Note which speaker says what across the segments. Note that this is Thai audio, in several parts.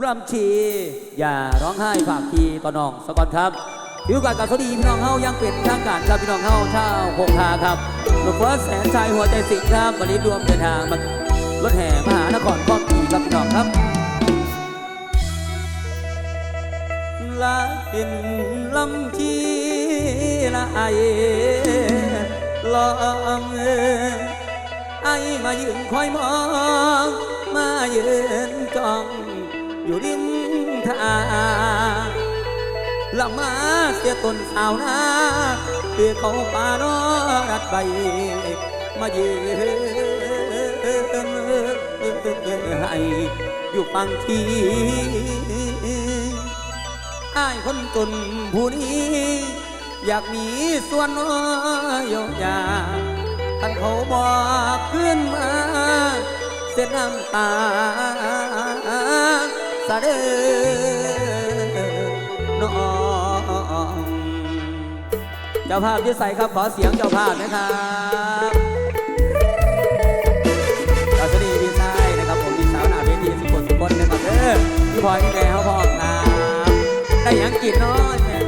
Speaker 1: รำชี อย่าร้องไห้ฝากทีต่อน้องสกอนครับถือโอกาสกับสวัสดีพี่น้องเฮายังเป็นทางการครับพี่น้องเฮาชาวโคงคาครับหลวงพ่อแสนชัยหัวใจสิงห์ครับวันนี้รวมเดินทางมารถแห่มหานครก้อนปีครับพี่น้องครับลาเป็นลำชีละไอลองเอ่ยไอ้มายืนคอยมอง มายืนจ้อง อยู่ริมทางละมาเสียตนสาวนาเพื่อเขาป่านอรัดใบมายืนให้อยู่ฟังทีไอ้ายคนจนผู้นี้ อยากมีส่วนน้อยโยยาท่านเขาบอกขึ้นมา เส้นน้ำตา สะเดน้องเจ้าภาพยืดใส่ครับขอเสียงเจ้าภาพนะครับเราจะดีดีไซน์นะครับผมดีสาวหน้าเวทีสุขสุขนนะครับเออพี่พลอยพี่แม่เขาพร้อมครับได้ยังกินน้อยม่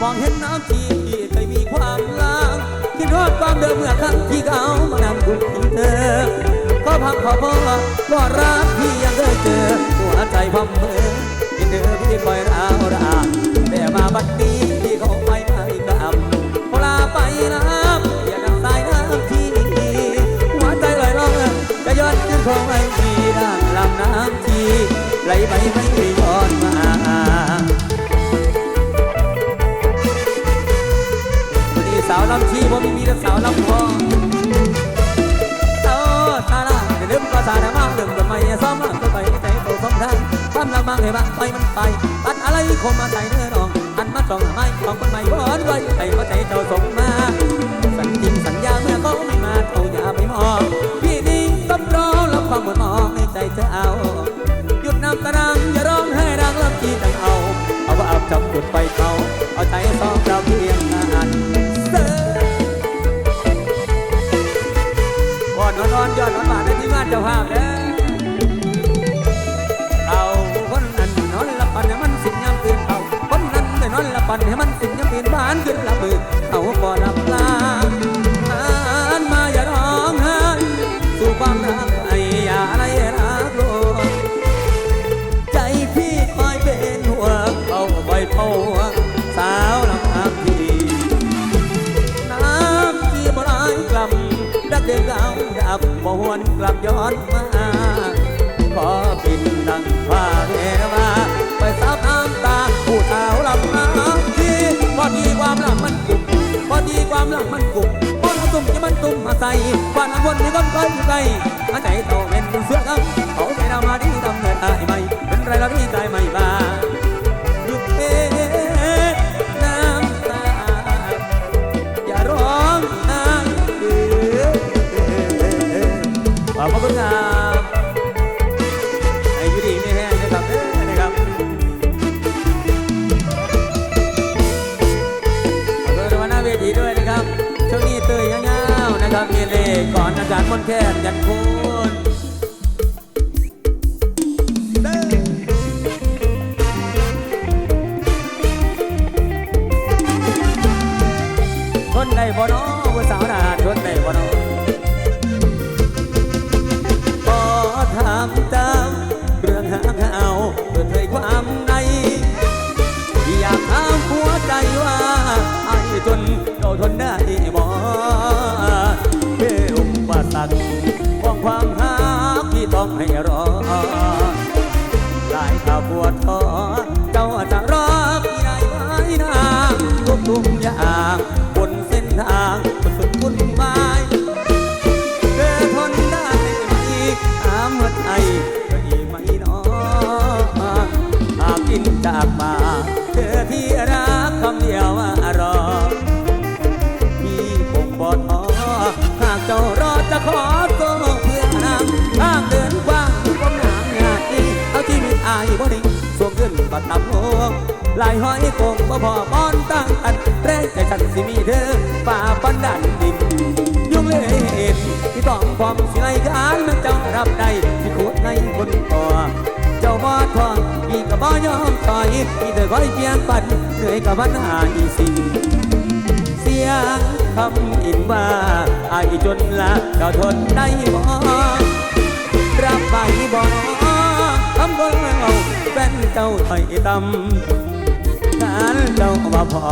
Speaker 1: มองเห็นน้ำที่เคยมีความลัง คิดทอดความเดิมเมื่อครั้งที่เขามานำคุณที่เธอก็พักขอพ่อก็รักที่ยังเคยเจอหัวใจพร้อมเมื่อยินเดิมที่คอยราวรางแต่มาบัดนี้ที่เขาไปไม่กลับพลาไปน้ำอย่าดังสายน้ำที่หัวใจลอยล่องจะย้อนขึ้นคงไม่มีดังลำน้ำที่ไหลไปไม่ย้อนมา ชีผมมีแต่สาวลำพองเออซาลาจะลืมก็ซาดามาลืมก็ไม่ซ้อมก็ไปใจโตสองทางความลังมังให้บ้างไปมันไปตัดอะไรคมมาใส่เนื้อนอง อันมาจองหาไม้ของคนใหม่บอนไว้ใส่ก็ใจเจ้าส่งมาสัญญิงสัญญาเมื่อเขาไม่มาเท่าอย่าไปมองพี่นี่ต้องรอรับความหมือนมองในใจเธอเอาหยุดน้ำตาดังอย่าร้องให้ดังลำจีจังเอาเอาว่าอาจับจุดไปเขาเอาใจสอ ภาพเด้อเอาคนนั้นนอนละปันให้มันสิ้นยามตื่นเอาคนนั้นได้นอนละปันให้มันสิ้นยามตื่นบ้านขึ้นละมือเอาก่อนลำลาอ่านมาอย่าร้องไห้สู่ความรักไอ้อย่าอะไรรักโลกใจพี่คอยเป็นห่วงเอาไว้พวงสาวลำพังพี่น้ำที่บ่ร้ายกลับดักเดือดาดับบ่หวนกลับ มันกลุ่มพอเราตุ่มจะมันตุ่มมาใส่บ้านวนที่ก้อนก้อยอยู่ไกลมาใจโตเป็น นอาจารย์มนแค้นยันคุ ก็ต่ำลงลายห้อยคงบ่พอป้อนตั้งกันแรงใจฉันสิมีเธอฝ่าปันดันดิน ยุ่งเล่นที่ต้องความสิไลการมันเจ้ารับได้ที่โคตรในคนต่อเจ้าบ่ทองพี่ก็บ่ยอมถอยพี่เธอคอยเพียงปันเหนื่อยกับปัญหาอีสิเสียงคำอินว่าไอ้จนละเจ้าทนได้บ่รับไปบ่ำบ่เอาแฟนเจ้าถอยตำการเจ้าว่าพอ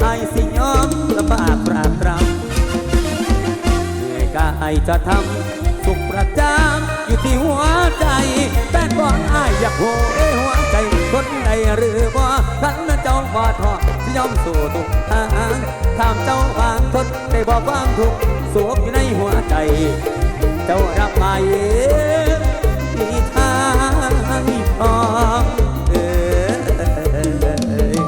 Speaker 1: ไอ้สิยอมลำบากปราบตรำเหนื่อกายจะทำสุขประจามอยู่ที่หัวใจแฟนบอลอายอยากโหยหัวใจคนใดหรือบ่ทั้งนั้นเจ้าบ่าทอที่ยอมสู่ทุกทางถามเจ้าวางทนได้บอกวางทุกสวมอยู่ในหัวใจ เจ้ารับมาเองมีทางพอเอ้ย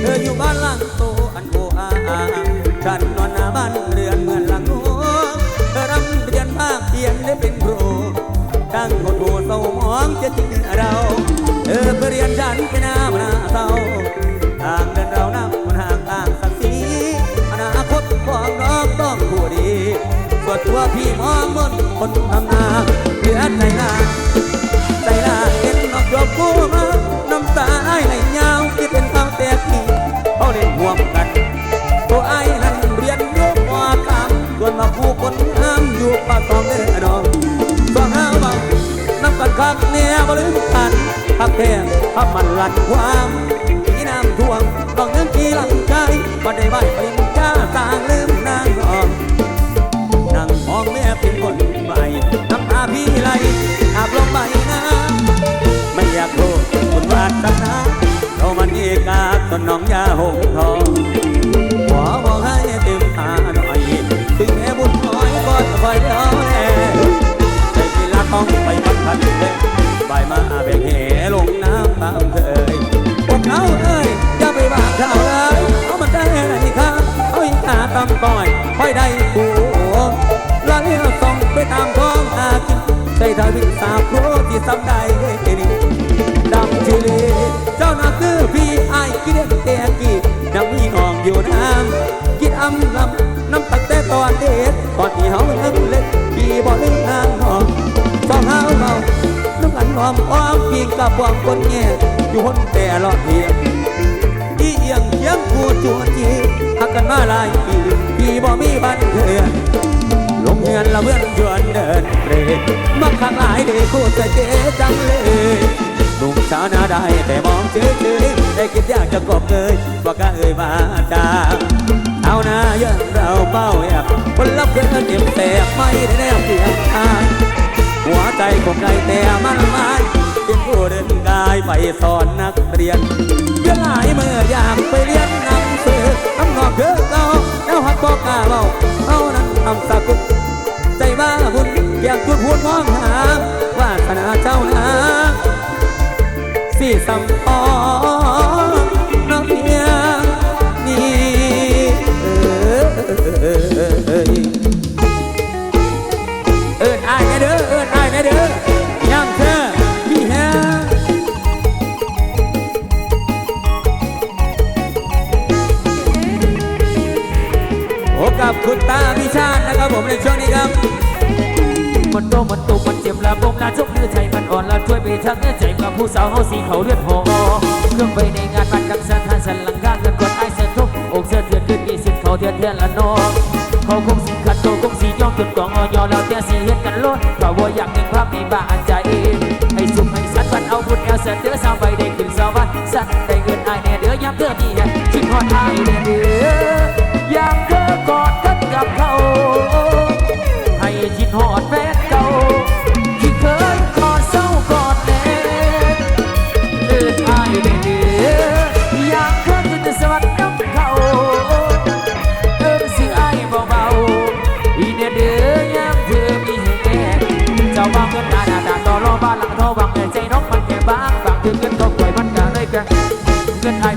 Speaker 1: เธออยู่บ้านหลังโตอันโออาอาฉันนอนหน้าบ้านเรือนเหมือนหลังโนเธอรำเรียนภาคเพียนได้เป็นครูตั้งหดหูเศร้าหมองจะจริงเรา เธอไปเรียนฉันไปหน พี่มองมนคนทำนาเหลือใจลาใจลาเห็นนอกยกกูมาน้ำตาไอ้ไหลยาวที่เป็นข้าวแต่พี่เขาเล่นห่วมกันตัวไอ้นั้นเรียนอยุบว่าคำส่วนมาผู้คนห้ามอยู่ปากซองเด้อน้องสองห้าบังน้ำกันคักแนวบลืมกันพักแท้พักมันหลันความที่น้ำท่วมต้องเงินกี่หลังใจบ่ได้ไหวปริญ ต้นน้องยาหงทองขอบอกให้เต็มตาหน่อยถึงแม้บุญน้อยก็จะคอยเดียวแน่ใจกีฬาต้องไปพันพันเลยใบมาแบกเหลงน้ำตามเคยพวกเขาเอ้ยอย่าไปว่าเขาเลยเอามันได้ไหนครับเอาอีกตาตำต้อยค่อยได้กูลาเลี้ยวส่องไปตามท้องหากินใส่ทาวิสาโครที่ซ้ำได้นี่ด อมอ้อมพิงกับวางคนแง่อยู่คนแต่รอดเพียงอีเอียงเคียงกูจวนจีหักกันมาหลายปีพี่บ่มีบ้านเถื่อนลงเงินละเมื่อนชวนเดินเรมาข้างหลายเด็กคู่จะเจ๊จังเลยลุงสาวนาได้แต่มองเฉยๆได้คิดอยากจะกบเกยว่ากะเอ่ยมาจาเอาหน้าเยอะเราเป้าแอบคนรับเกินเจ็บแต่ไม่ได้แนวเสียงทาย หัวใจคงได้แต่มันไม้เป็นผู้เดินกายไปสอนนักเรียนเยอะหลาเมื่อยามไปเรียนหนังสือทำนอกเยอเกาแล้วหักบอกกาเบาเอานั้นทำสักกุใจว่าบุญเกียงจุดพูดมองหาวาสนาเจ้านะสี่สัมปอง กับคุณตาพิชาตินะครับผมในช่วงนี้ครับ
Speaker 2: มันโตมันตุกมันเจ็บละบงลาชกเนื้อใจมันอ่อนละช่วยไปทางเนื้อใจกับผู้สาวเฮาสีเขาเลือดหอเครื่องไปในงานมันดังสถานสันหลังกาเงินกดไอเสียทุกอกเสียเถื่อนขึ้นมีสิทธิ์เขาเทียนเทียนละนอเขาคงสิขัดโตคงสีย่องจนกองออยแล้วแต่สีเฮ็ดกันลดเขาว่าอยากมีความมีบ้าใจให้สุขให้สัตว์วันเอาบุญแอลเสร็จเดือสาวไปได้ขึ้นสวรรค์สัตว์ได้เงินไอแน่เดือยามเธอมีแฮงคิดฮอดไอแน่เดือ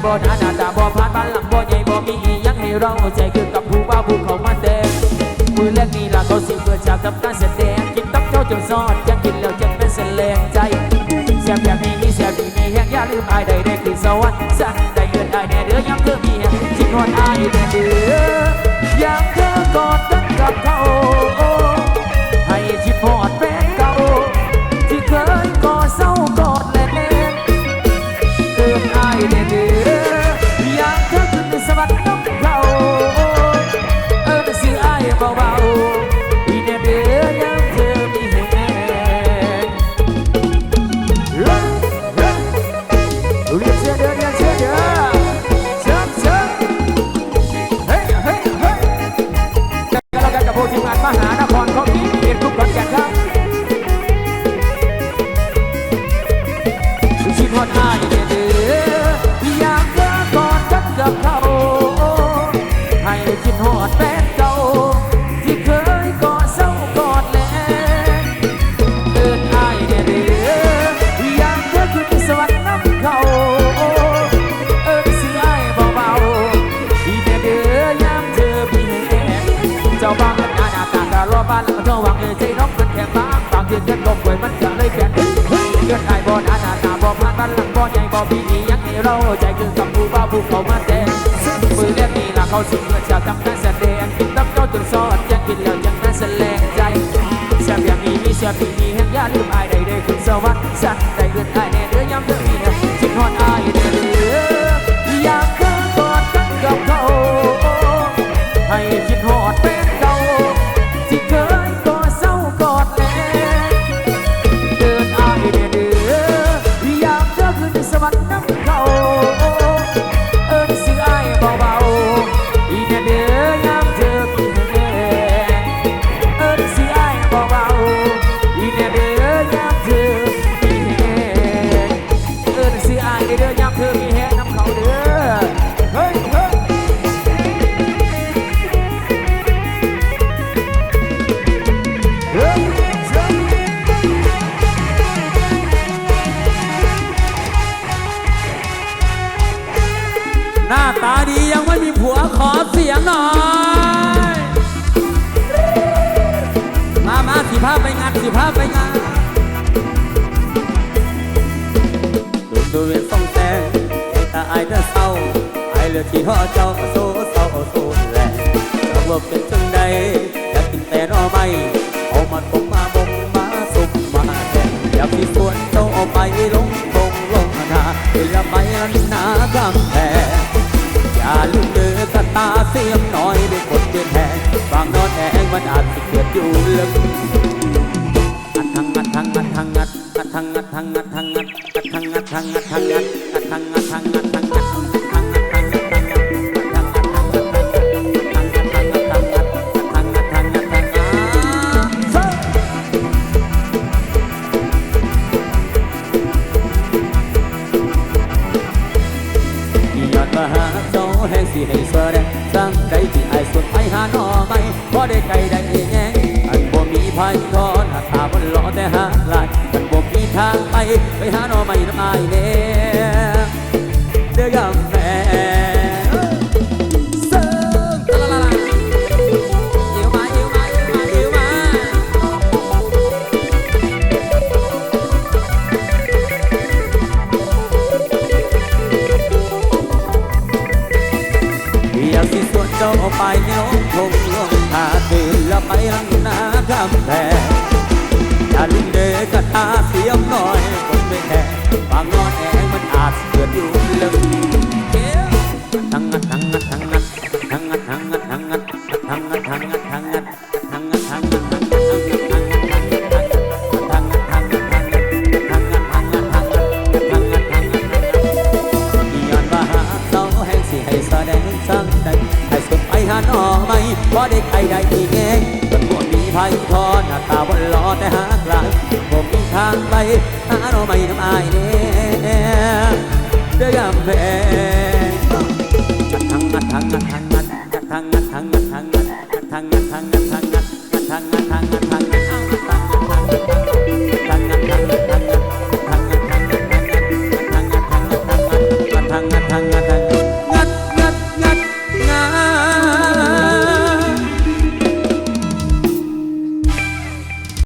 Speaker 2: บ่หนาหน้าตาบ่ผ่านบ้านหลังบ่ใหญ่บ่มีอียังให้เราหัวใจคือกับผู้บ่าผู้เขามาเต้นมือเลิกนี่ล่ะก็สิเปิดฉากทำการแสดงกินตับเจ้าจนซอดจะกินแล้วจะเป็นเสลงใจเสียบแบบนี้มีเสียบดีมีแห้งอย่าลืมอายได้ได้คือสวรรค์สักได้เงินได้แน่เด้อยังเพื่อมีแห้งจิ้มนวดอายเด้อยังเธอกอดกันกับเขา วดให้เดืออยากเจอกอดกันกับเขาให้คิดหอดแฟนเก่าที่เคยกอดเศร้ากอดแลเดิอ้ายเดืออยากเจอคุณสวรรค์น้ำเขาเอิ้นสิอ้าเบาที่เดือยามเธอมีแห่เจ้าบ้านหน้าตาตารอบาล้วเจ้าวังเอ้ยใจน้องเป็นแค่บางบางเดือนแค่ลมป่วยมันจะเลยแก่ ปีนี้ยังมีเราใจคือกับผู้บ้าผู้เขามาแดงมือเรียกนี่ล่ะเขาสิเมื่อจะทำการแสดงตั้งเจ้าจนซอดยังกินแล้วยังน่าแสดงใจแซ่บอย่างนี้มีแซ่บปีนี้แห่งยาลืมอายได้ได้ขึ้สวรรค์สันได้ หน้า
Speaker 1: ตาดียังไม่มีผัวขอเสียงหน่อย มามาสีผ้าไปงานสีผ้าไปงานดูดูเวียนส่องแสงไอ้ตาไอ้เธอเศร้าไอ้เหลือที่ห่อเจ้าโซ ทางทาง กับแฟ อาเราไม่น้ำอายแน่เด้อกำแพงอัดทั้งอัดทั้งอัดทั้ง